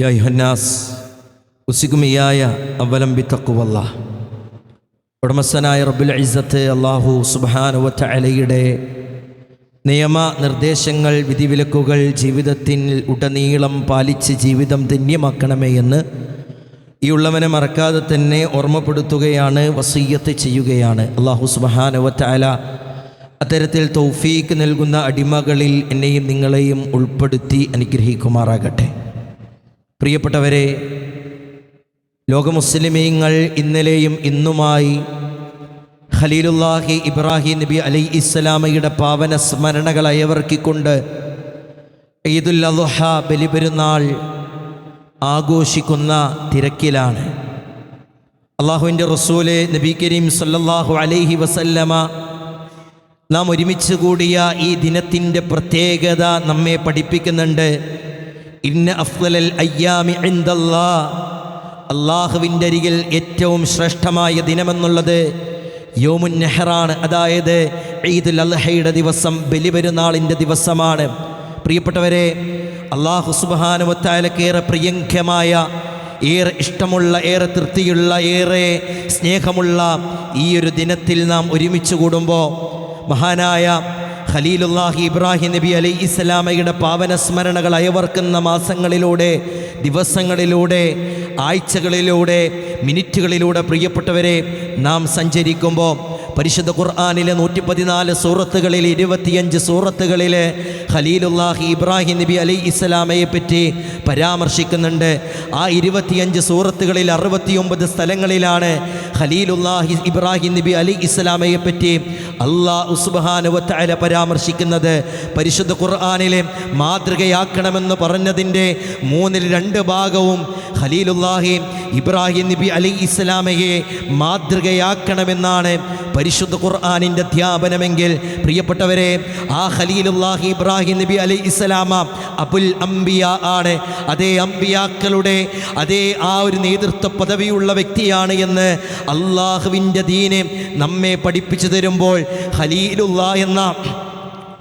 യാ ഉസികുമിയായ അവലംബി തക്കുവല്ല ഉടമസ്ഥനായ റബ്ബുൽ ഇസത്ത് അള്ളാഹു സുബാനുവറ്റ അലയുടെ നിയമ നിർദ്ദേശങ്ങൾ വിധിവിലക്കുകൾ ജീവിതത്തിൽ ഉടനീളം പാലിച്ച് ജീവിതം ധന്യമാക്കണമേ എന്ന് ഈ ഉള്ളവനെ മറക്കാതെ തന്നെ ഓർമ്മപ്പെടുത്തുകയാണ് വസീയത്ത് ചെയ്യുകയാണ്. അള്ളാഹു സുബാനുവറ്റ അല അത്തരത്തിൽ തൗഫീക്ക് നൽകുന്ന അടിമകളിൽ എന്നെയും നിങ്ങളെയും ഉൾപ്പെടുത്തി അനുഗ്രഹിക്കുമാറാകട്ടെ. പ്രിയപ്പെട്ടവരെ ലോകമുസ്ലിമീങ്ങൾ ഇന്നലെയും ഇന്നുമായി ഖലീലുല്ലാഹി ഇബ്രാഹിം നബി അലി ഇസ്ലാമയുടെ പാവന സ്മരണകൾ അയവർക്കിക്കൊണ്ട് ഈദുൽ അദ്ഹ ബലിപെരുന്നാൾ ആഘോഷിക്കുന്ന തിരക്കിലാണ്. അള്ളാഹുവിന്റെ റസൂൽ നബി കരീം സല്ലാഹു അലൈഹി വസല്ലമ നാം ഒരുമിച്ച് കൂടിയ ഈ ദിനത്തിന്റെ പ്രത്യേകത നമ്മെ പഠിപ്പിക്കുന്നുണ്ട്. ഇന്ന അഫ്ലൽ അയ്യാമി അള്ളാഹുവിന്റെ അരികിൽ ഏറ്റവും ശ്രേഷ്ഠമായ ദിനമെന്നുള്ളത് യോമുൻ നെഹ്റാണ് അതായത് ഈദുൽ അൽഹയുടെ ദിവസം ബലിപെരുന്നാളിന്റെ ദിവസമാണ്. പ്രിയപ്പെട്ടവരെ അള്ളാഹു സുബാനുവത്തായാലക്കേറെ പ്രിയങ്കമായ ഏറെ ഇഷ്ടമുള്ള ഏറെ തൃപ്തിയുള്ള ഏറെ സ്നേഹമുള്ള ഈ ഒരു ദിനത്തിൽ നാം ഒരുമിച്ച് കൂടുമ്പോൾ മഹാനായ ഖലീലുല്ലാഹി ഇബ്രാഹിം നബി അലൈ ഇസ്ലാമയുടെ പാവന സ്മരണകൾ അയവർക്കുന്ന മാസങ്ങളിലൂടെ ദിവസങ്ങളിലൂടെ ആഴ്ചകളിലൂടെ മിനിറ്റുകളിലൂടെ പ്രിയപ്പെട്ടവരെ നാം സഞ്ചരിക്കുമ്പോൾ പരിശുദ്ധ ഖുർആാനിലെ നൂറ്റി പതിനാല് സൂറത്തുകളിൽ ഇരുപത്തിയഞ്ച് സൂറത്തുകളിൽ ഖലീലുല്ലാഹി ഇബ്രാഹിം നബി അലി ഇസ്ലാമയെ പറ്റി പരാമർശിക്കുന്നുണ്ട്. ആ ഇരുപത്തിയഞ്ച് സൂറത്തുകളിൽ അറുപത്തിയൊമ്പത് സ്ഥലങ്ങളിലാണ് ഖലീലുല്ലാഹി ഇബ്രാഹിം നബി അലി ഇസ്ലാമയെ പറ്റി അള്ളാ ഉസ്ബഹാനുവല പരാമർശിക്കുന്നത്. പരിശുദ്ധ ഖുർആാനിലെ മാതൃകയാക്കണമെന്ന് പറഞ്ഞതിന്റെ മൂന്നിൽ രണ്ട് ഭാഗവും ഖലീലുല്ലാഹി ഇബ്രാഹിം നബി അലി ഇസ്ലാമയെ മാതൃകയാക്കണമെന്നാണ് പരിശുദ്ധ ഖുർആാനിന്റെ അധ്യാപനമെങ്കിൽ പ്രിയപ്പെട്ടവരെ ആ ഖലീലുല്ലാഹി ഇബ്രാഹിം നബി അലി ഇസ്ലാമ അബുൽ അംബിയ ആണ്. അതേ അംബിയാക്കളുടെ അതേ ആ ഒരു നേതൃത്വ പദവിയുള്ള വ്യക്തിയാണ് എന്ന് അള്ളാഹുവിന്റെ ദീന് നമ്മെ പഠിപ്പിച്ചു തരുമ്പോൾ ഖലീലുല്ലാ എന്ന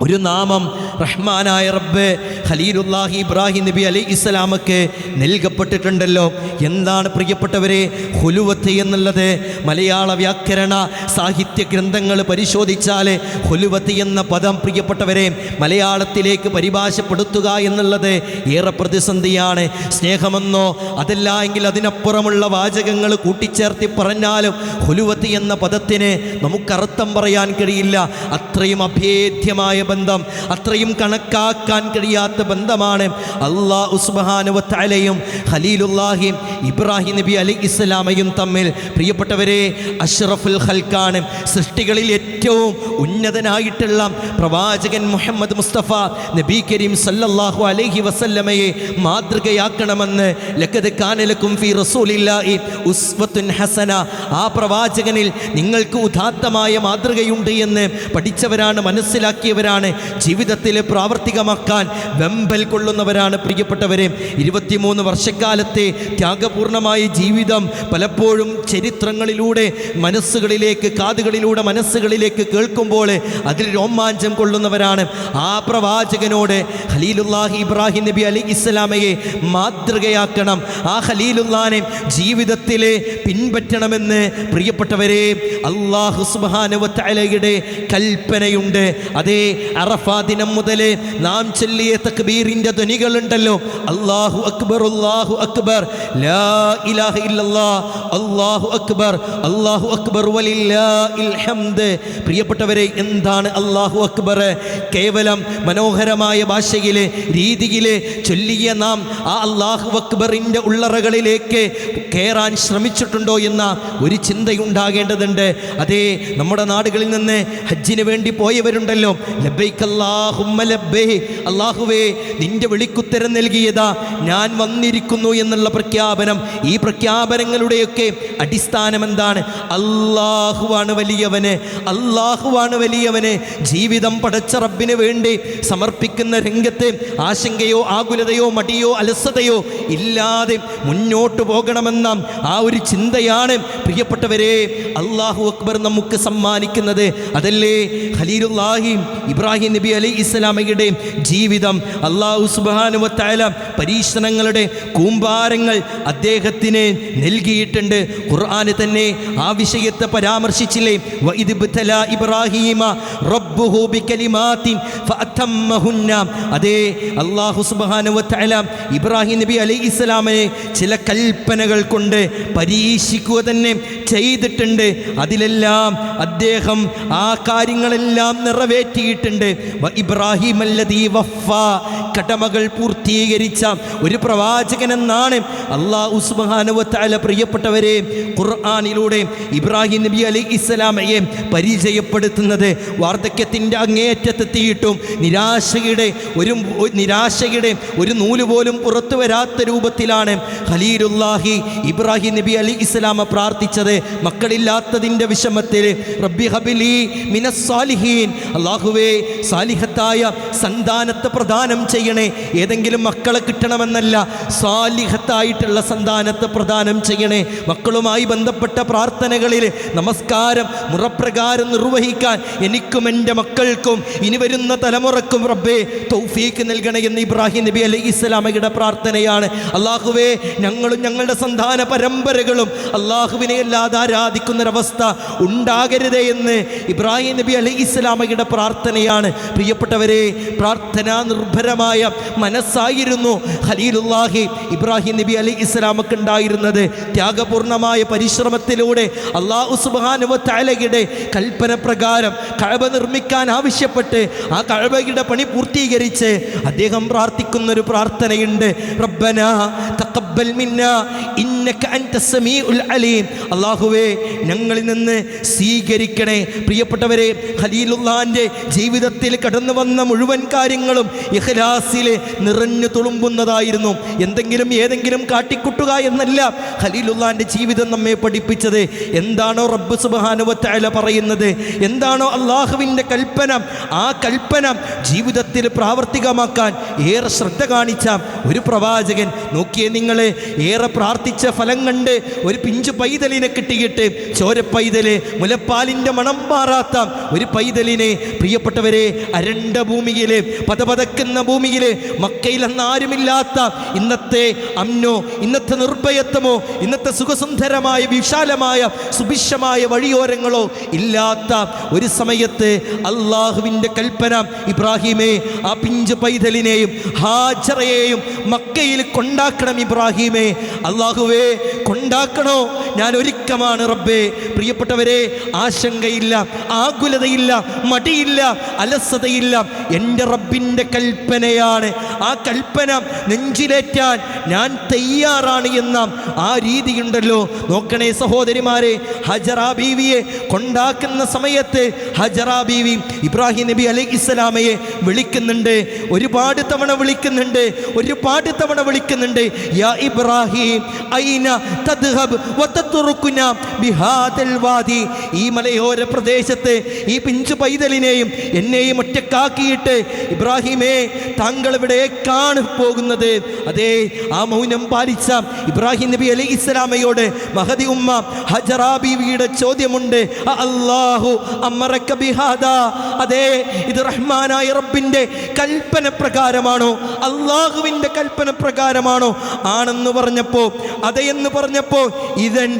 ഒരു നാമം റഹ്മാനായ റബ്ബ് ഖലീലുല്ലാഹി ഇബ്രാഹിം നബി അലി ഇസ്ലാമക്ക് നൽകപ്പെട്ടിട്ടുണ്ടല്ലോ. എന്താണ് പ്രിയപ്പെട്ടവരെ ഹുലുവത്ത് എന്നുള്ളത്? മലയാള വ്യാകരണ സാഹിത്യ ഗ്രന്ഥങ്ങൾ പരിശോധിച്ചാൽ ഹുലുവത്ത് എന്ന പദം പ്രിയപ്പെട്ടവരെ മലയാളത്തിലേക്ക് പരിഭാഷപ്പെടുത്തുക എന്നുള്ളത് ഏറെ പ്രതിസന്ധിയാണ്. സ്നേഹമെന്നോ അതല്ല എങ്കിൽ അതിനപ്പുറമുള്ള വാചകങ്ങൾ കൂട്ടിച്ചേർത്തി പറഞ്ഞാലും ഹുലുവത്ത് എന്ന പദത്തിന് നമുക്കർത്ഥം പറയാൻ കഴിയില്ല. അത്രയും അഭേദ്യമായ ബന്ധം അത്രയും കണക്കാക്കാൻ കഴിയാത്ത ബന്ധമാണ് അള്ളാഹ് ഉസ്ബഹാനുവത്തലയും ഖലീലുല്ലാഹിയും ഇബ്രാഹിം നബി അലി ഇസ്ലാമയും തമ്മിൽ. പ്രിയപ്പെട്ടവരെ അഷ്റഫുൽ ഖൽക്കാണ് സൃഷ്ടികളിൽ ഏറ്റവും ഉന്നതനായിട്ടുള്ള പ്രവാചകൻ മുഹമ്മദ് മുസ്തഫ നബി കരീം സല്ലല്ലാഹു അലൈഹി വസല്ലമയെ മാതൃകയാക്കണമെന്ന് ലക്കത് കാനലക്കും ഫി റസൂലില്ലാഹി ഉസ്വത്തുൻ ഹസന. ആ പ്രവാചകനിൽ നിങ്ങൾക്ക് ഉദാത്തമായ മാതൃകയുണ്ട് എന്ന് പഠിച്ചവരാണ് മനസ്സിലാക്കിയവരാണ്. ജീവിതത്തിൽ പ്രാവർത്തികമാക്കാൻ വെമ്പൽ കൊള്ളുന്നവരാണ് പ്രിയപ്പെട്ടവരെ. ഇരുപത്തിമൂന്ന് വർഷക്കാലത്തെ ത്യാഗപൂർണമായ ജീവിതം പലപ്പോഴും ചരിത്രങ്ങളിലൂടെ മനസ്സുകളിലേക്ക് കാതുകളിലൂടെ മനസ്സുകളിലേക്ക് കേൾക്കുമ്പോൾ അതിൽ രോമാഞ്ചം കൊള്ളുന്നവരാണ്. ആ പ്രവാചകനോട് ഖലീലുല്ലാഹി ഇബ്രാഹിം നബി അലി ഇസ്ലാമയെ മാതൃകയാക്കണം. ആ ഖലീലുല്ലാനെ ജീവിതത്തിലെ പിൻപറ്റണമെന്ന് പ്രിയപ്പെട്ടവരെ അള്ളാഹു സുബാനുവത്തലയുടെ കൽപ്പനയുണ്ട്. അതേ അറഫാ ദിനം മുതൽ നാം ചൊല്ലിയ തക്ബീറിന്റെ ധ്വനികളുണ്ടല്ലോ. അള്ളാഹു അക്ബർ അള്ളാഹു അക്ബർ. ലാ ഇലാഹ ഇല്ലല്ലാ. അള്ളാഹു അക്ബർ അള്ളാഹു അക്ബർ ഹംദ്. പ്രിയപ്പെട്ടവരെ എന്താണ് അള്ളാഹു അക്ബർ? കേവലം മനോഹരമായ ഭാഷയിലെ രീതിയിലെ ചൊല്ലിയ നാം ആ അള്ളാഹു അക്ബറിന്റെ ഉള്ളറകളിലേക്ക് കയറാൻ ശ്രമിച്ചിട്ടുണ്ടോ എന്ന ഒരു ചിന്തയുണ്ടാകേണ്ടതുണ്ട്. അതേ നമ്മുടെ നാടുകളിൽ നിന്ന് ഹജ്ജിന് വേണ്ടി പോയവരുണ്ടല്ലോ. ലബൈക്കല്ലാഹും അള്ളാഹുവേ നിന്റെ വിളിക്കുത്തരം നൽകിയതാ ഞാൻ വന്നിരിക്കുന്നു എന്നുള്ള പ്രഖ്യാപനം. ഈ പ്രഖ്യാപനങ്ങളുടെയൊക്കെ അടിസ്ഥാനം എന്താണ് അള്ളാഹുവാണ് വലിയവന്. അള്ളാഹുവാണ് വലിയവന്. ജീവിതം പടച്ച റബ്ബിന് വേണ്ടി സമർപ്പിക്കുന്ന രംഗത്ത് ആശങ്കയോ ആകുലതയോ മടിയോ അലസതയോ ഇല്ലാതെ മുന്നോട്ട് പോകണമെന്ന ആ ഒരു ചിന്തയാണ് പ്രിയപ്പെട്ടവരെ അള്ളാഹു അക്ബർ നമുക്ക് സമ്മാനിക്കുന്നത്. അതല്ലേ? ഖലീലുല്ലാഹി ഇബ്രാഹിം നബി അലി ഇസ്ലാം ഇസ്ലാമയുടെ ജീവിതം അള്ളാഹു സുബാനുവത്തായ പരീക്ഷണങ്ങളുടെ കൂമ്പാരങ്ങൾ അദ്ദേഹത്തിന് നൽകിയിട്ടുണ്ട്. ഖുർആന് തന്നെ ആ വിഷയത്തെ പരാമർശിച്ചില്ലേ? ഇബ്രാഹീമ റബ്ബുഹു ബികലിമാത്തിൻ ഫഅതമ്മഹുന്ന അതേ അല്ലാഹു സുബ്ഹാനഹു വതആല ഇബ്രാഹിം നബി അലൈഹി ഇസ്ലാമിനെ ചില കൽപ്പനകൾ കൊണ്ട് പരീക്ഷിക്കുക തന്നെ ചെയ്തിട്ടുണ്ട്. അതിലെല്ലാം അദ്ദേഹം ആ കാര്യങ്ങളെല്ലാം നിറവേറ്റിയിട്ടുണ്ട്. ഇബ്രാഹിം അല്ലദീ വഫ കടമകൾ പൂർത്തീകരിച്ച ഒരു പ്രവാചകൻ എന്നാണ് അള്ളാഹു സുബ്ഹാനഹു വതആല പ്രിയപ്പെട്ടവരെ ഖുർആാനിലൂടെ ഇബ്രാഹിം നബി അലി ഇസ്ലാമയെ പരിചയപ്പെടുത്തുന്നത്. വാർദ്ധക്യത്തിന്റെ അങ്ങേയറ്റത്തെത്തിയിട്ടും നിരാശയുടെ ഒരു നിരാശയുടെ ഒരു നൂൽ പോലും പുറത്തു വരാത്ത രൂപത്തിലാണ് ഖലീലുല്ലാഹി ഇബ്രാഹിം നബി അലി ഇസ്ലാമ പ്രാർത്ഥിച്ചത്. മക്കളില്ലാത്തതിന്റെ വിഷമത്തിൽ റബ്ബി ഹബിലി മിനസ്സാലിഹീൻ. അള്ളാഹുവേ സാലിഹത്തായ സന്താനത്തെ പ്രദാനം ചെയ്യണേ. ഏതെങ്കിലും മക്കളെ കിട്ടണമെന്നല്ല സാലിഹത്തായിട്ടുള്ള സന്താനത്തെ പ്രദാനം ചെയ്യണേ. മക്കളുമായി ബന്ധപ്പെട്ട പ്രാർത്ഥനകളിൽ നമസ്കാരം മുറപ്രകാരം നിർവഹിക്കാൻ എനിക്കും എന്റെ മക്കൾക്കും ഇനി വരുന്ന തലമുറക്കും റബ്ബേ തൗഫീക്ക് നൽകണേ എന്ന് ഇബ്രാഹിം നബി അലൈഹി ഇസ്ലാമയുടെ പ്രാർത്ഥനയാണ്. അള്ളാഹുവേ ഞങ്ങളും ഞങ്ങളുടെ സന്താന പരമ്പരകളും അള്ളാഹുവിനെ അല്ലാതെ ആരാധിക്കുന്നൊരവസ്ഥ ഉണ്ടാകരുതേ എന്ന് ഇബ്രാഹിം നബി അലൈഹി ഇസ്ലാമയുടെ പ്രാർത്ഥനയാണ്. പ്രിയപ്പെട്ടവരെ പ്രാർത്ഥനാ നിർഭരമായ മനസ്സായിരുന്നു ഖലീലുല്ലാഹി ഇബ്രാഹിം നബി അലൈഹി ഇസ്ലാമക്ക് ഉണ്ടായിരുന്നത്. ത്യാഗപൂർണമായ പരിശ്രമത്തിലൂടെ അള്ളാഹു സുബാനുവ താലയുടെ കൽപ്പന പ്രകാരം കഴവ നിർമ്മിക്കാൻ ആവശ്യപ്പെട്ട് ആ കഴവയുടെ പണി പൂർത്തീകരിച്ച് അദ്ദേഹം പ്രാർത്ഥിക്കുന്നൊരു പ്രാർത്ഥനയുണ്ട്. റബ്ബന തഖബ്ബൽ മിന്ന ഇന്നക അല്ലാഹുവേ ഞങ്ങളിൽ നിന്ന് സ്വീകരിക്കണേ. പ്രിയപ്പെട്ടവരെ ഖലീലുല്ലാന്റെ ജീവിതത്തിൽ കടന്നു വന്ന മുഴുവൻ കാര്യങ്ങളും ഇഹ്ലാസിൽ നിറഞ്ഞു തുളുമ്പുന്നതായിരുന്നു. എന്തെങ്കിലും ഏതെങ്കിലും കാട്ടിക്കുട്ടുക എന്നല്ല ഖലീലുല്ലാന്റെ ജീവിതം നമ്മെ പഠിപ്പിച്ചത്. എന്താണോ റബ്ബ് സുബാനുവത്തായ പറയുന്നത്? എന്താണോ അള്ളാഹുവിന്റെ കൽപ്പന? ആ കൽപ്പന ജീവിതത്തിൽ പ്രാവർത്തികമാക്കാൻ ഏറെ ശ്രദ്ധ കാണിച്ച ഒരു പ്രവാചകൻ. നോക്കിയേ നിങ്ങളെ ഏറെ പ്രാർത്ഥിച്ച ഫലം കണ്ട് ഒരു പിഞ്ച് പൈതലിനെ കിട്ടിയിട്ട് ചോര പൈതൽ മുലപ്പാലിന്റെ മണം മാറാത്ത ഒരു പൈതലിനെ പ്രിയപ്പെട്ടവരെ അരണ്ട ഭൂമിയിൽ പതപതക്കുന്ന ഭൂമിയിൽ മക്കയിൽ അന്ന് ആരുമില്ലാത്ത ഇന്നത്തെ അമ്നോ ഇന്നത്തെ നിർഭയത്വമോ ഇന്നത്തെ സുഖസുന്ദരമായ വിശാലമായ സുഭിക്ഷമായ വഴിയോരങ്ങളോ ഇല്ലാത്ത ഒരു സമയത്ത് അള്ളാഹുവിന്റെ കൽപ്പന ഇബ്രാഹിമെ ആ പിഞ്ച് പൈതലിനെയും ഹാജറയെയും മക്കയിൽ കൊണ്ടാക്കണം ഇബ്രാഹിമെ. അള്ളാഹുവേ കൊണ്ടാക്കണോ? ഞാൻ ഒരുക്കമാണ് റബ്ബേ. പ്രിയപ്പെട്ടവരെ ആശങ്കയില്ല ആകുലതയില്ല മടിയില്ല അലസതയില്ല. എന്റെ റബ്ബിന്റെ കൽപ്പനയാണ്. ആ കൽപ്പന നെഞ്ചിലേറ്റാൻ ഞാൻ തയ്യാറാണ് എന്ന ആ രീതിയുണ്ടല്ലോ. നോക്കണേ സഹോദരിമാരെ ഹജറ ബീവിയെ കൊണ്ടാക്കുന്ന സമയത്ത് ഹജറ ബീവി ഇബ്രാഹിം നബി അലൈഹി ഇസ്ലാമയെ വിളിക്കുന്നുണ്ട്. ഒരുപാട് തവണ വിളിക്കുന്നുണ്ട്. ഒരുപാട് തവണ വിളിക്കുന്നുണ്ട്. യാ ഇബ്രാഹിം ഐന ഈ മലയോര പ്രദേശത്ത് ഈ പിഞ്ചു പൈതലിനെയും എന്നെയും ഒറ്റക്കാക്കിയിട്ട് ഇബ്രാഹിമേ താങ്കൾ ഇവിടേക്കാണ് പോകുന്നത്. അതെ ആ മൗനം പാലിച്ച ഇബ്രാഹിം നബി അലി ഇസ്ലാമയോട് മഹദി ഉമ്മ ഹജറാബിയുടെ ചോദ്യമുണ്ട്. അ അല്ലാഹു അമ്മറക്ക ബിഹാദ. അതേ ഇത് റഹ്മാനായ റബ്ബിന്റെ കൽപ്പന പ്രകാരമാണോ? അള്ളാഹുവിന്റെ കൽപ്പന പ്രകാരമാണോ? ആണെന്ന് പറഞ്ഞപ്പോൾ അതെ എന്ന് പറഞ്ഞപ്പോൾ ഇതൻ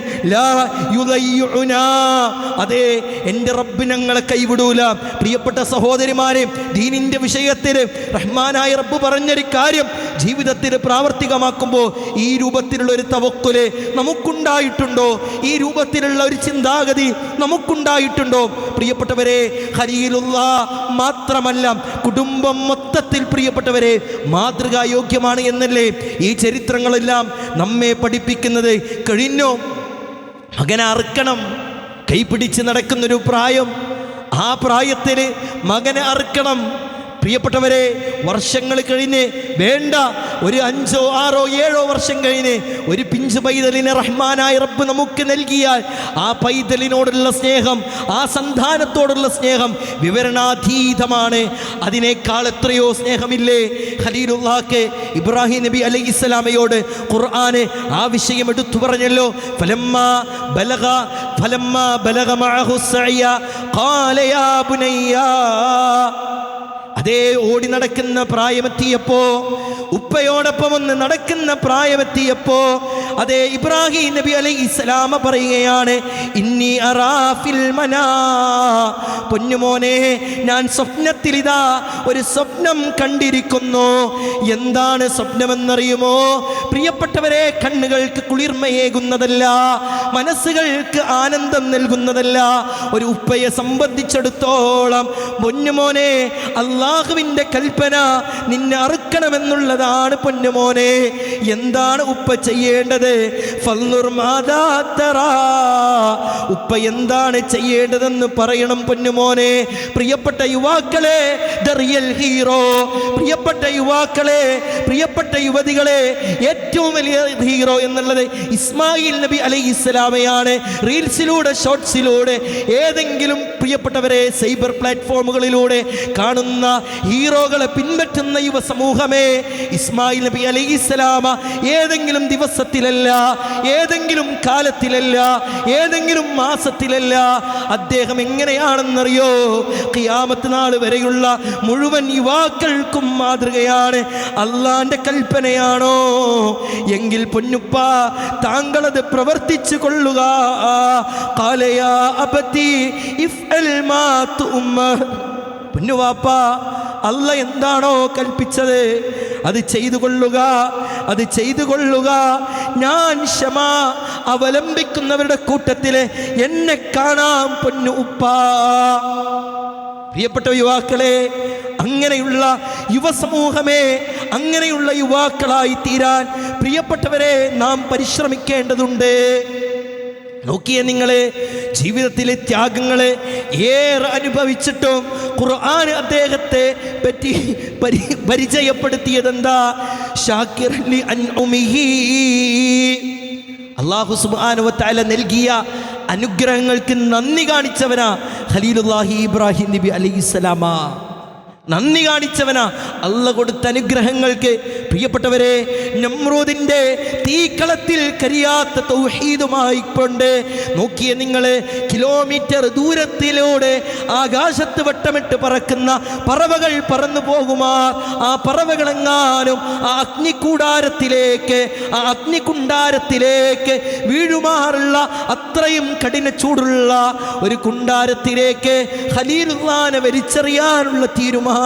അതെ എന്റെ റബ്ബ് ഞങ്ങളെ കൈവിടൂല. പ്രിയപ്പെട്ട സഹോദരിമാരെ ദീനിന്റെ വിഷയത്തിൽ റഹ്മാനായ റബ്ബ് പറഞ്ഞൊരു കാര്യം ജീവിതത്തിൽ പ്രാവർത്തികമാക്കുമ്പോൾ ഈ രൂപത്തിലുള്ള ഒരു തവക്കുൽ നമുക്കുണ്ടായിട്ടുണ്ടോ? ഈ രൂപത്തിലുള്ള ഒരു ചിന്താഗതി നമുക്കുണ്ടായിട്ടുണ്ടോ? പ്രിയപ്പെട്ടവരെ ഹരിയിലുള്ള മാത്രമല്ല കുടുംബം മൊത്തത്തിൽ പ്രിയപ്പെട്ടവരെ മാതൃകായോഗ്യമാണ് എന്നല്ലേ ഈ ചരിത്രങ്ങളെല്ലാം നമ്മെ പഠിപ്പിക്കുന്നത് കഴിഞ്ഞോ? മകനെ അറുക്കണം. കൈപിടിച്ച് നടക്കുന്നൊരു പ്രായം. ആ പ്രായത്തിൽ മകനെ അറുക്കണം. പ്രിയപ്പെട്ടവരെ വർഷങ്ങൾ കഴിഞ്ഞ് വേണ്ട ഒരു അഞ്ചോ ആറോ ഏഴോ വർഷം കഴിഞ്ഞ് ഒരു പിഞ്ച് പൈതലിനെ റഹ്മാനായ റബ്ബ് നമുക്ക് നൽകിയാൽ ആ പൈതലിനോടുള്ള സ്നേഹം ആ സന്താനത്തോടുള്ള സ്നേഹം വിവരണാതീതമാണ്. അതിനേക്കാൾ എത്രയോ സ്നേഹമില്ലേ? ഖലീലുള്ളാക്ക് ഇബ്രാഹിം നബി അലൈഹി ഇസ്ലാമയോട് ഖുർആന് ആ വിഷയം എടുത്തു പറഞ്ഞല്ലോ. ഫലമ്മ ബലഗ ഫലമ്മ ബലഗ മഅഹു സഅയ ഖാല യാ ബുനയ്യ. അതേ ഓടി നടക്കുന്ന പ്രായമെത്തിയപ്പോ ഉപ്പയോടൊപ്പം ഒന്ന് നടക്കുന്ന പ്രായമെത്തിയപ്പോ അതേ ഇബ്രാഹിം നബി അലൈ ഇസ്ലാമ പറയുകയാണ് ഇന്നി അറാഫിൽ മനാ. പൊന്നുമോനെ ഞാൻ സ്വപ്നത്തിൽ ഇതാ ഒരു സ്വപ്നം കണ്ടിരിക്കുന്നു. എന്താണ് സ്വപ്നമെന്നറിയുമോ? പ്രിയപ്പെട്ടവരെ കണ്ണുകൾക്ക് കുളിർമയേകുന്നതല്ല മനസ്സുകൾക്ക് ആനന്ദം നൽകുന്നതല്ല ഒരു ഉപ്പയെ സംബന്ധിച്ചിടത്തോളം. പൊന്നുമോനെ അള്ളാഹുവിന്റെ കൽപ്പന നിന്നെ അറുക്കണമെന്നുള്ളതാണ് പൊന്നുമോനെ. എന്താണ് ഉപ്പ ചെയ്യേണ്ടത്? ഉപ്പ എന്താണ് ചെയ്യേണ്ടതെന്ന് പറയണം പൊന്നുമോനെ. പ്രിയപ്പെട്ട യുവാക്കളെ ദ റിയൽ ഹീറോ. പ്രിയപ്പെട്ട യുവാക്കളെ പ്രിയപ്പെട്ട യുവതികളെ ഏറ്റവും വലിയ ഹീറോ എന്നുള്ളത് ഇസ്മായിൽ നബി അലൈഹി ഇസ്ലാമയാണ് റീൽസിലൂടെ ഷോർട്സിലൂടെ ഏതെങ്കിലും പ്രിയപ്പെട്ടവരെ സൈബർ പ്ലാറ്റ്ഫോമുകളിലൂടെ കാണുന്ന ഹീറോകളെ പിൻപറ്റുന്ന യുവ സമൂഹമേ ഇസ്മായിൽ നബി അലൈഹി ഇസ്ലാമ ഏതെങ്കിലും ദിവസത്തിലല്ല ഏതെങ്കിലും കാലത്തിലല്ല ഏതെങ്കിലും മാസത്തിലല്ല അദ്ദേഹം എങ്ങനെയാണെന്നറിയോ? കിയാമത്ത് നാൾ വരെയുള്ള മുഴുവൻ യുവാക്കൾക്കും മാതൃകയാണ് അള്ളാന്റെ കൽപ്പനയാണോ? എങ്കിൽ പൊന്നുപ്പ താങ്കളത് പ്രവർത്തിച്ചു കൊള്ളുക. കാലയാ അബത്തി ഇഫ്അൽ മാ തുഅ്മർ. പൊന്നുവാപ്പ അല്ല എന്താണോ കൽപ്പിച്ചത്? അത് ചെയ്തു കൊള്ളുക അത് ചെയ്തു കൊള്ളുക ഞാൻ ക്ഷമ അവലംബിക്കുന്നവരുടെ കൂട്ടത്തിൽ എന്നെ കാണാം പൊന്നു ഉപ്പ. പ്രിയപ്പെട്ട യുവാക്കളെ അങ്ങനെയുള്ള യുവസമൂഹമേ അങ്ങനെയുള്ള യുവാക്കളായി തീരാൻ പ്രിയപ്പെട്ടവരെ നാം പരിശ്രമിക്കേണ്ടതുണ്ട്. നോക്കിയേ നിങ്ങളെ ജീവിതത്തിലെ ത്യാഗങ്ങളെ ഏറെ അനുഭവിച്ചിട്ടും ഖുർആൻ അദ്ദേഹത്തെ പറ്റി പരി പരിചയപ്പെടുത്തിയതെന്താ ഷാക്കിർ ലി അൻഉമിഹി. അള്ളാഹു സുബാനുവത്താല നൽകിയ അനുഗ്രഹങ്ങൾക്ക് നന്ദി കാണിച്ചവനാ ഖലീലുല്ലാഹി ഇബ്രാഹിം നബി അലൈഹിസ്സലാമ നന്ദി കാണിച്ചവനാ. അല്ല കൊടുത്ത അനുഗ്രഹങ്ങൾക്ക് പ്രിയപ്പെട്ടവരെ നമ്രൂദിന്റെ തീക്കളത്തിൽ കരിയാത്ത തൗഹീദുമായി കൊണ്ട് നോക്കിയ നിങ്ങൾ കിലോമീറ്റർ ദൂരത്തിലൂടെ ആകാശത്ത് വട്ടമിട്ട് പറക്കുന്ന പറവകൾ പറന്നു പോകുമാർ. ആ പറവകളെങ്ങാനും ആ അഗ്നിക്കൂടാരത്തിലേക്ക് ആ അഗ്നികുണ്ടാരത്തിലേക്ക് വീഴുമാറുള്ള അത്രയും കഠിന ചൂടുള്ള ഒരു കുണ്ടാരത്തിലേക്ക് ഖലീലുല്ലാനെ വലിച്ചെറിയാനുള്ള തീരുമാനം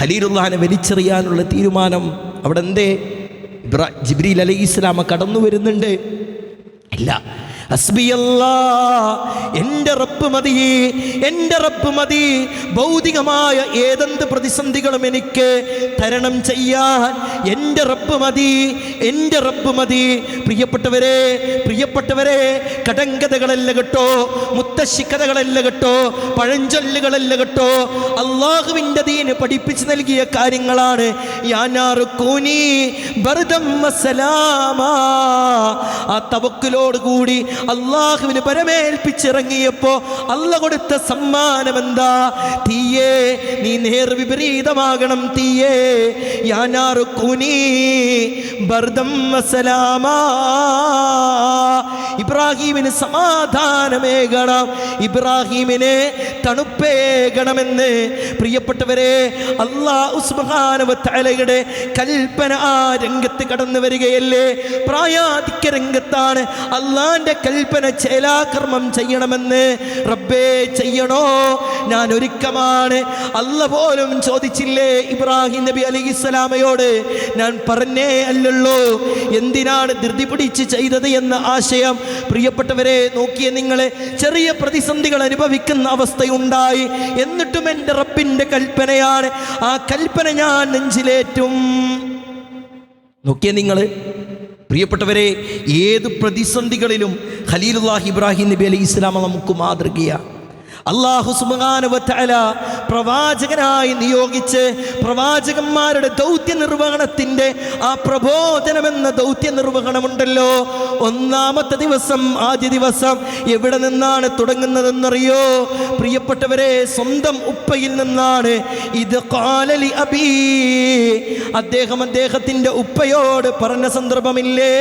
ഖലീലുല്ലാനെ വലിച്ചെറിയാനുള്ള തീരുമാനം. അവിടെ എന്തേ? ജിബ്രീൽ അലൈഹി ഇസ്ലാമ കടന്നു വരുന്നുണ്ട് ഇല്ല എന്റെ റബ്ബ് മതി എന്റെ റബ്ബ് മതി. ഭൗതികമായ ഏതെന്ത് പ്രതിസന്ധികളും എനിക്ക് തരണം ചെയ്യാൻ എന്റെ റബ്ബ് മതി എന്റെ റബ്ബ് മതി. പ്രിയപ്പെട്ടവരെ പ്രിയപ്പെട്ടവരെ കടങ്കഥകളല്ല കേട്ടോ മുത്തശ്ശിക്കഥകളല്ല കേട്ടോ പഴഞ്ചൊല്ലുകളല്ല കേട്ടോ. അള്ളാഹുവിന്റെ ദീന് പഠിപ്പിച്ചു നൽകിയ കാര്യങ്ങളാണ്. കൂനി ബർദം ആ തവക്കിലോട് കൂടി അള്ളാഹുവിന് പരമേൽപ്പിച്ചിറങ്ങിയപ്പോ അല്ല കൊടുത്ത സമ്മാനം എന്താ? തീയേ നീ നേർ വിപരീതമാകണം തീയേ. യാനാറു ബർദം വസലാമാ. ഇബ്രാഹീമിന് സമാധാനമേകണം ഇബ്രാഹീമിനെ തണുപ്പേകണമെന്ന്. പ്രിയപ്പെട്ടവരെ അള്ളാഹു സുബ്ഹാനഹുവതആലയുടെ കൽപ്പന ആ രംഗത്ത് കടന്നു വരികയല്ലേ? പ്രായാധിക്യ രംഗത്താണ് അള്ളാന്റെ കൽപ്പന ചേലാകർമ്മം ചെയ്യണമെന്ന് റബ്ബേ ചെയ്യണോ? ഞാൻ ഒരുക്കമാണ്. അല്ല പോലും ചോദിച്ചില്ലേ ഇബ്രാഹിം നബി അലി ഇസ്ലാമയോട് ഞാൻ പറഞ്ഞേ അല്ലല്ലോ. എന്തിനാണ് ധൃതി പിടിച്ച് ചെയ്തത് എന്ന ആശയം? പ്രിയപ്പെട്ടവരെ നോക്കിയ നിങ്ങളെ ചെറിയ പ്രതിസന്ധികൾ അനുഭവിക്കുന്ന അവസ്ഥയുണ്ടായി. എന്നിട്ടും എന്റെ റബ്ബിന്റെ കൽപ്പനയാണ്. ആ കൽപ്പന ഞാൻ നെഞ്ചിലേറ്റും. നോക്കിയ നിങ്ങൾ പ്രിയപ്പെട്ടവരെ ഏത് പ്രതിസന്ധികളിലും ഖലീലുല്ലാഹി ഇബ്രാഹിം നബി അലൈഹി ഇസ്ലാമ നമുക്ക് മാതൃകയാണ് അള്ളാഹു സുബാനുവല പ്രവാചകനായി നിയോഗിച്ച് പ്രവാചകന്മാരുടെ ദൗത്യ നിർവഹണത്തിന്റെ ആ പ്രബോധനമെന്ന ദൗത്യ നിർവഹണമുണ്ടല്ലോ ഒന്നാമത്തെ ദിവസം ആദ്യ ദിവസം എവിടെ നിന്നാണ് തുടങ്ങുന്നതെന്നറിയോ? പ്രിയപ്പെട്ടവരെ സ്വന്തം ഉപ്പയിൽ നിന്നാണ്. ഇത് കാലലി അബീ. അദ്ദേഹം അദ്ദേഹത്തിന്റെ ഉപ്പയോട് പറഞ്ഞ സന്ദർഭമില്ലേ?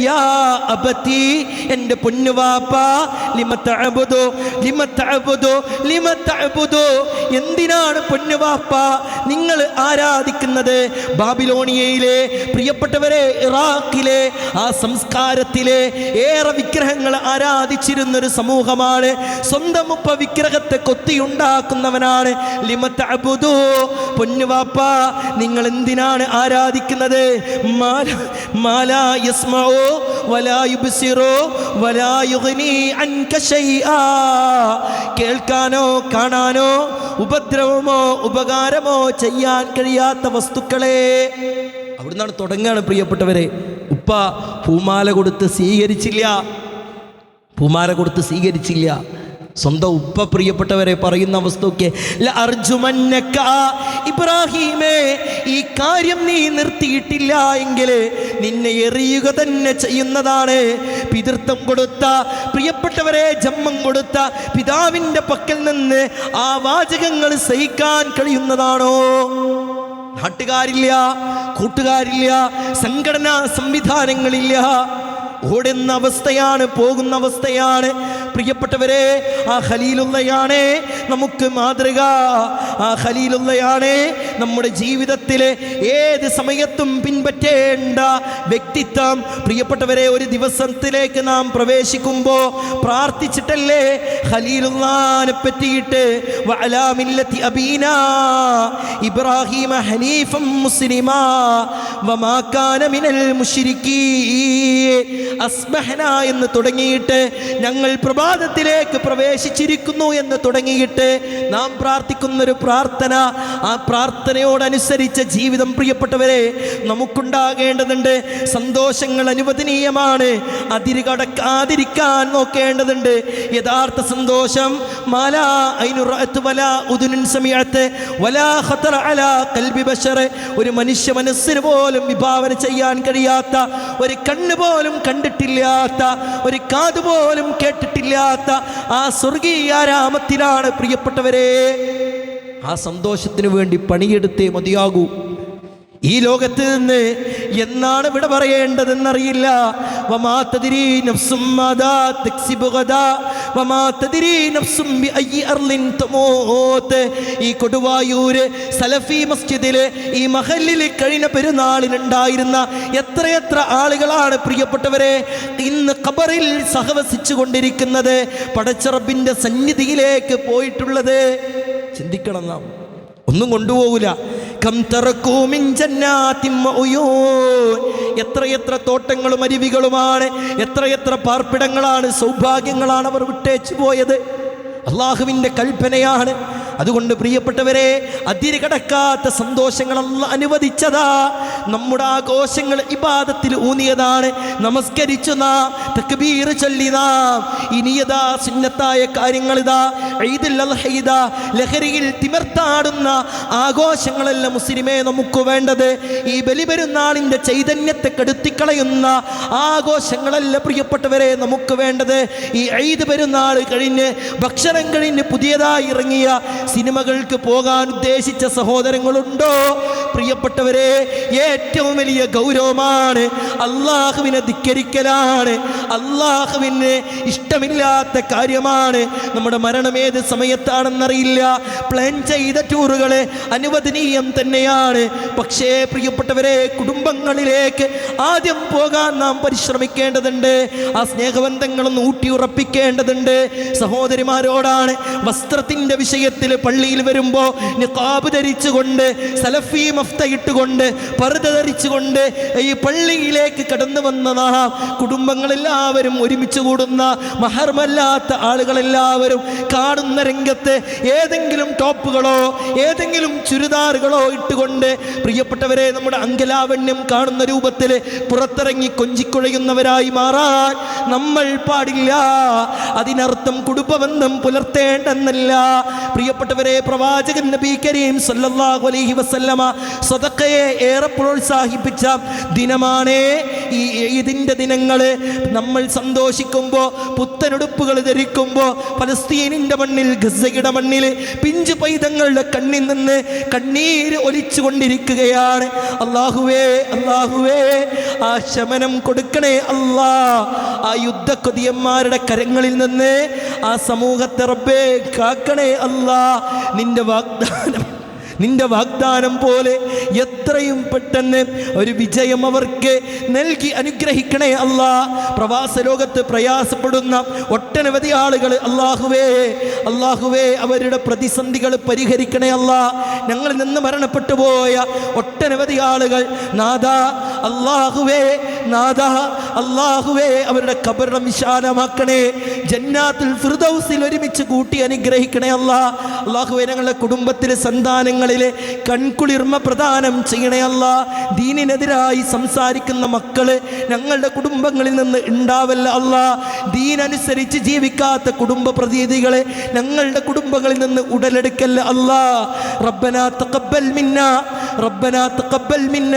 യാ അബത്തി എന്റെ പൊന്നുവാപ്പ ലിമ ലിമത്തോ ലിമ തഅബുദു ലിമ തഅബുദു. എന്തിനാണ് പൊന്നുവാപ്പ നിങ്ങൾ ആരാധിക്കുന്നത്? ബാബിലോണിയയിലെ പ്രിയപ്പെട്ടവരെ ഇറാഖിലെ ആ സംസ്കാരത്തിലെ ഏറെ വിഗ്രഹങ്ങൾ ആരാധിച്ചിരുന്നൊരു സമൂഹമാണ്. സ്വന്തം ഉപ്പ വിഗ്രഹത്തെ കൊത്തിയുണ്ടാക്കുന്നവനാണ്. ലിമത്ത് അബുദു പൊന്നുവാപ്പ നിങ്ങൾ എന്തിനാണ് ആരാധിക്കുന്നത്? കേൾക്കാനോ കാണാനോ ഉപദ്രവമോ ഉപകാരമോ ചെയ്യാൻ കഴിയാത്ത വസ്തുക്കളെ. അവിടുന്നാണ് തുടങ്ങുകയാണ് പ്രിയപ്പെട്ടവരെ. ഉപ്പ പൂമാല കൊടുത്ത് സ്വീകരിച്ചില്ല. പൂമാല കൊടുത്ത് സ്വീകരിച്ചില്ല. സ്വന്തം ഉപ്പ പ്രിയപ്പെട്ടവരെ പറയുന്ന വസ്തുക്കെ "ല അർജുമന്നക ഇബ്രാഹീമേ ഈ കാര്യം നീ നിർത്തിയിട്ടില്ല എങ്കിൽ നിന്നെ എറിയുക തന്നെ ചെയ്യുന്നതാണ്. പിതൃത്വം കൊടുത്ത പ്രിയപ്പെട്ടവരെ ജന്മം കൊടുത്ത പിതാവിന്റെ പക്കൽ നിന്ന് ആ വാചകങ്ങൾ സഹിക്കാൻ കഴിയുന്നതാണോ? നാട്ടുകാരില്ല കൂട്ടുകാരില്ല സംഘടനാ സംവിധാനങ്ങളില്ല. ഓടുന്ന അവസ്ഥയാണ് പോകുന്ന അവസ്ഥയാണ്. പ്രിയപ്പെട്ടവരെ ആ ഖലീലുള്ളയാണ് നമുക്ക് മാതൃക. ആ ഖലീലുള്ളയാണ് നമ്മുടെ ജീവിതത്തിലെ ഏത് സമയത്തും പിൻപറ്റേണ്ട വ്യക്തിത്വം. പ്രിയപ്പെട്ടവരെ ഒരു ദിവസത്തിലേക്ക് നാം പ്രവേശിക്കുമ്പോൾ പ്രാർത്ഥിച്ചിട്ടല്ലേ ഖലീലുള്ളാനെ പറ്റിയിട്ട്? വഅലാ മില്ലത്തി അബീന ഇബ്രാഹിമ ഹനീഫം മുസ്ലിമാ വമാ മിനൽ മുശ്രിക്കീൻ അസ്ബഹന എന്ന് തുടങ്ങിയിട്ട് ഞങ്ങൾ പ്രഭാതത്തിലേക്ക് പ്രവേശിച്ചിരിക്കുന്നു എന്ന് തുടങ്ങിയിട്ട് നാം പ്രാർത്ഥിക്കുന്നൊരു പ്രാർത്ഥന. ആ പ്രാർത്ഥനയോടനുസരിച്ച ജീവിതം പ്രിയപ്പെട്ടവരെ നമുക്കുണ്ടാകേണ്ടതുണ്ട് സന്തോഷങ്ങൾ അനുവദനീയമാണ്. അതിര് കടക്കാതിരിക്കാൻ നോക്കേണ്ടതുണ്ട്. യഥാർത്ഥ സന്തോഷം മാല ഐനുറഅത്ത് വല ഉദുനുൻ സമയത്ത് വലാ അലാ ഖൽബി ബശർ ഒരു മനുഷ്യ മനസ്സിന് പോലും വിഭാവന ചെയ്യാൻ കഴിയാത്ത ഒരു കണ്ണ് പോലും കണ്ടിട്ടില്ലാത്ത ഒരു കാതുപോലും കേട്ടിട്ടില്ലാത്ത ആ സ്വർഗീയ സ്വർഗീയാരാമത്തിലാണ് പ്രിയപ്പെട്ടവരെ. ആ സന്തോഷത്തിന് വേണ്ടി പണിയെടുത്തേ മതിയാകൂ. ഈ ലോകത്ത് നിന്ന് എന്നാണ് ഇവിടെ പറയേണ്ടതെന്നറിയില്ല. ഈ കൊടുവായൂര് സലഫി മസ്ജിദിലെ ഈ മഹല്ലിൽ കഴിഞ്ഞ പെരുന്നാളിനുണ്ടായിരുന്ന എത്രയെത്ര ആളുകളാണ് പ്രിയപ്പെട്ടവരെ? ഇന്ന് ഖബറിൽ സഹവസിച്ചു കൊണ്ടിരിക്കുന്നത് പടച്ചറബിന്റെ സന്നിധിയിലേക്ക് പോയിട്ടുള്ളത്. ചിന്തിക്കണം നാം. ഒന്നും കൊണ്ടുപോകില്ല എത്രയെത്ര തോട്ടങ്ങളും അരുവികളുമാണ് എത്രയെത്ര പാർപ്പിടങ്ങളാണ് സൗഭാഗ്യങ്ങളാണ് അവർ വിട്ടേച്ചു പോയത്. അള്ളാഹുവിന്റെ കൽപ്പനയാണ് അതുകൊണ്ട് പ്രിയപ്പെട്ടവരെ അതിര് കടക്കാത്ത സന്തോഷങ്ങളല്ല അനുവദിച്ചതാ. നമ്മുടെ ആഘോഷങ്ങൾ ഇബാദത്തിൽ ഊന്നിയതാണ്. നമസ്കരിച്ചു നാം തക്ബീർ ചൊല്ലി നാം. ഇനിയതാ സുന്നത്തായ കാര്യങ്ങളിതാ ഈദുൽ അൽഹൈദ ഇതാ ലഹരിയിൽ തിമിർത്താടുന്ന ആഘോഷങ്ങളല്ല മുസ്ലിമേ നമുക്ക് വേണ്ടത്. ഈ ബലിപെരുന്നാളിന്റെ ചൈതന്യത്തെ കെടുത്തിക്കളയുന്ന ആഘോഷങ്ങളല്ല പ്രിയപ്പെട്ടവരെ നമുക്ക് വേണ്ടത്. ഈ ഈദ് പെരുന്നാൾ കഴിഞ്ഞ് ഭക്ഷണം കഴിഞ്ഞ് പുതിയതായി ഇറങ്ങിയ സിനിമകൾക്ക് പോകാൻ ഉദ്ദേശിച്ച സഹോദരങ്ങളുണ്ടോ? പ്രിയപ്പെട്ടവരെ ഏറ്റവും വലിയ ഗൗരവമാണ് അള്ളാഹുവിനെ ധിക്കരിക്കലാണ്. അള്ളാഹുവിന് ഇഷ്ടമില്ലാത്ത കാര്യമാണ് നമ്മുടെ മരണം ഏത് സമയത്താണെന്നറിയില്ല. പ്ലാൻ ചെയ്ത ടൂറുകൾ അനുവദനീയം തന്നെയാണ്. പക്ഷേ പ്രിയപ്പെട്ടവരെ കുടുംബങ്ങളിലേക്ക് ആദ്യം പോകാൻ നാം പരിശ്രമിക്കേണ്ടതുണ്ട്. ആ സ്നേഹബന്ധങ്ങളൊന്ന് ഊട്ടിയുറപ്പിക്കേണ്ടതുണ്ട് സഹോദരിമാരോടാണ് വസ്ത്രത്തിന്റെ വിഷയത്തിൽ പള്ളിയിൽ വരുമ്പോൾ നിഖാബ് ധരിച്ചുകൊണ്ട് സലഫി മഫ്ത ഇട്ടുകൊണ്ട് പർദ്ദ ധരിച്ചുകൊണ്ട് ഈ പള്ളിയിലേക്ക് കടന്നു വന്ന നാം കുടുംബങ്ങളെല്ലാവരും ഒരുമിച്ച് കൂടുന്ന മഹർമല്ലാത്ത ആളുകളെല്ലാവരും കാണുന്ന രംഗത്ത് ഏതെങ്കിലും ടോപ്പുകളോ ഏതെങ്കിലും ചുരിദാറുകളോ ഇട്ടുകൊണ്ട് പ്രിയപ്പെട്ടവരെ നമ്മുടെ അങ്കലാവണ്യം കാണുന്ന രൂപത്തിൽ പുറത്തിറങ്ങി കൊഞ്ചിക്കുഴയുന്നവരായി മാറാൻ നമ്മൾ പാടില്ല. അതിനർത്ഥം കുടുംബബന്ധം പുലർത്തേണ്ടെന്നല്ല. പ്രിയപ്പെട്ടവരെ പ്രവാചകൻ നബി കരീം സല്ലല്ലാഹു അലൈഹി വസല്ലമ സദഖയെ ഏറെ പ്രോത്സാഹിപ്പിച്ച ദിനമാണ് ഈ ഇതിന്റെ ദിനങ്ങൾ നമ്മൾ സന്തോഷിക്കുമ്പോൾ പുത്തനുടുപ്പുകൾ ധരിക്കുമ്പോൾ പലസ്തീനിന്റെ മണ്ണിൽ ഗസയുടെ മണ്ണിൽ പിഞ്ചു പൈതങ്ങളുടെ കണ്ണിൽ നിന്ന് കണ്ണീര് ഒലിച്ചു കൊണ്ടിരിക്കുകയാണ് അള്ളാഹുവേ അള്ളാഹുവേ ആ ശമനം കൊടുക്കണേ അല്ലാ ആ യുദ്ധക്കൊതിയന്മാരുടെ കരങ്ങളിൽ നിന്ന് ആ സമൂഹത്തെ റബ്ബേ കാക്കണേ അല്ലാ നിന്റെ വാഗ്ദാനം നിന്റെ വാഗ്ദാനം പോലെ എത്രയും പെട്ടെന്ന് ഒരു വിജയം അവർക്ക് നൽകി അനുഗ്രഹിക്കണേ അല്ല. പ്രവാസ ലോകത്ത് പ്രയാസപ്പെടുന്ന ഒട്ടനവധി ആളുകൾ അള്ളാഹുവേ അള്ളാഹുവേ അവരുടെ പ്രതിസന്ധികൾ പരിഹരിക്കണേ അല്ല. ഞങ്ങളിൽ നിന്ന് മരണപ്പെട്ടു പോയ ഒട്ടനവധി ആളുകൾ നാദ അള്ളാഹുവേ നാദ അള്ളാഹുവേ അവരുടെ കബറിടം വിശാലമാക്കണേ. ജന്നാത്തിൽ ഫിർദൗസിൽ ഒരുമിച്ച് കൂട്ടി അനുഗ്രഹിക്കണേ അല്ല. അള്ളാഹുവേ ഞങ്ങളുടെ കുടുംബത്തിലെ സന്താനങ്ങളിലെ കൺകുളിർമ പ്രദാനം ചെയ്യണയല്ല ദീനിനെതിരായി സംസാരിക്കുന്ന മക്കൾ ഞങ്ങളുടെ കുടുംബങ്ങളിൽ നിന്ന് ഉണ്ടാവല്ല അല്ല. ദീനനുസരിച്ച് ജീവിക്കാത്ത കുടുംബ പ്രതീതികളെ ഞങ്ങളുടെ കുടുംബങ്ങളിൽ നിന്ന് ഉടലെടുക്കല്ല അല്ല. റബ്ബന തഖബ്ബൽ മിന്ന. റബ്ബന തഖബ്ബൽ മിന്ന.